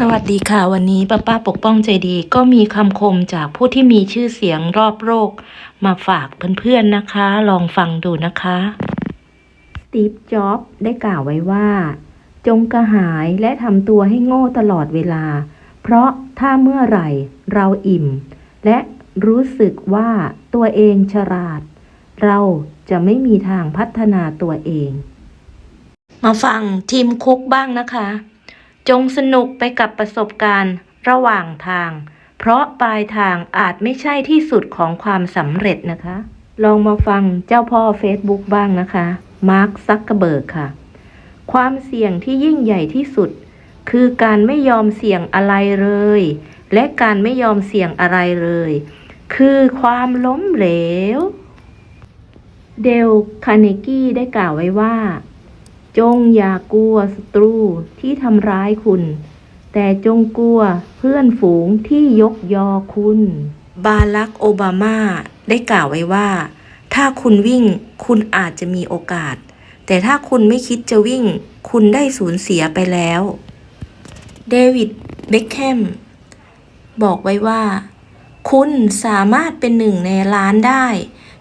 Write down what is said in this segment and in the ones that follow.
สวัสดีค่ะ วันนี้ป้าป้าปกป้องใจดี ก็มีคำคมจากผู้ที่มีชื่อเสียงรอบโลกมาฝากเพื่อนๆนะคะ ลองฟังดูนะคะสตีฟจ็อบส์ได้กล่าวไว้ว่า จงกระหายและทำตัวให้โง่ตลอดเวลา เพราะถ้าเมื่อไหร่เราอิ่ม และรู้สึกว่าตัวเองฉลาด เราจะไม่มีทางพัฒนาตัวเอง มาฟังทีมคุกบ้างนะคะ จงสนุกไปกับประสบการณ์ระหว่างทาง เพราะปลายทางอาจไม่ใช่ที่สุดของความสำเร็จนะคะ ลองมาฟังเจ้าพ่อ Facebook บ้างนะคะ มาร์คซักเกอร์เบิร์กค่ะ ความเสี่ยงที่ยิ่งใหญ่ที่สุด คือการไม่ยอมเสี่ยงอะไรเลย และการไม่ยอมเสี่ยงอะไรเลย คือความล้มเหลว เดลคาร์เนกี้ได้กล่าวไว้ว่า จงอย่ากลัวศัตรูที่ทำร้ายคุณ แต่จงกลัวเพื่อนฝูงที่ยกยอคุณ บารักโอบามาได้กล่าวไว้ว่า ถ้าคุณวิ่งคุณอาจจะมีโอกาส แต่ถ้าคุณไม่คิดจะวิ่ง คุณได้สูญเสียไปแล้ว เดวิดเบ็คแฮมบอกไว้ว่า คุณสามารถเป็นหนึ่งในล้านได้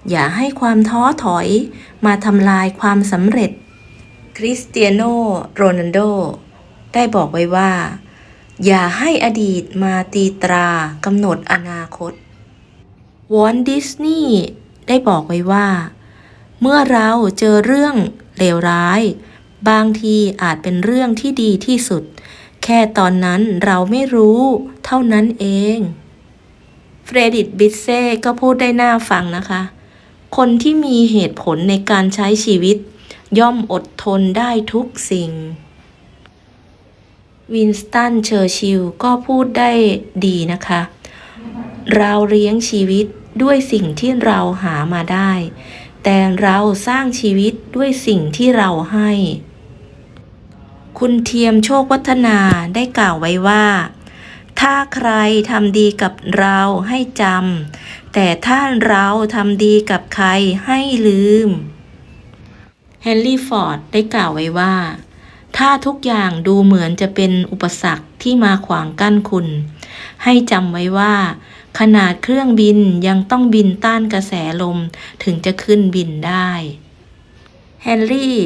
อย่าให้ความท้อถอย มาทำลายความสำเร็จ คริสเตียโนโรนัลโด ได้บอกไว้ว่า อย่าให้อดีตมาตีตรากำหนดอนาคต วอลดิสนีย์ได้บอกไว้ว่า เมื่อเราเจอเรื่องเลวร้าย บางทีอาจเป็นเรื่องที่ดีที่สุด แค่ตอนนั้นเราไม่รู้เท่านั้นเองเฟรดิตบิเซ่ก็พูดได้น่าฟังนะคะ คนที่มีเหตุผลในการใช้ชีวิต ย่อมอดทนได้ทุกสิ่ง วินสตันเชอร์ชิลก็พูดได้ดีนะคะ เราเลี้ยงชีวิตด้วยสิ่งที่เราหามาได้ แต่เราสร้างชีวิตด้วยสิ่งที่เราให้ คุณเทียมโชควัฒนาได้กล่าวไว้ว่า ถ้าใครทำดีกับเราให้จำแต่ถ้าเราทำดีกับใครให้ลืม เฮนรี่ฟอร์ดได้กล่าวไว้ว่า ถ้าทุกอย่างดูเหมือนจะเป็นอุปสรรคที่มาขวางกั้นคุณ ให้จำไว้ว่า ขนาดเครื่องบินยังต้องบินต้านกระแสลมถึงจะขึ้นบินได้เฮนรี่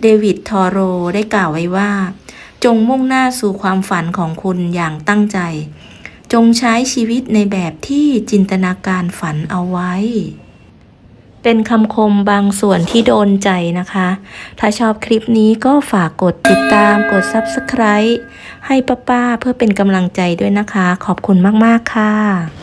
เดวิดทอโรได้กล่าวไว้ว่า จงมุ่งหน้าสู่ความฝันของคุณอย่างตั้งใจ จงใช้ชีวิตในแบบที่จินตนาการฝันเอาไว้ เป็นคำคมบางส่วนที่โดนใจนะคะ ถ้าชอบคลิปนี้ก็ฝากกดติดตามกด Subscribe ให้ป้าๆเพื่อเป็นกำลังใจด้วยนะคะ ขอบคุณมาก ๆ ค่ะ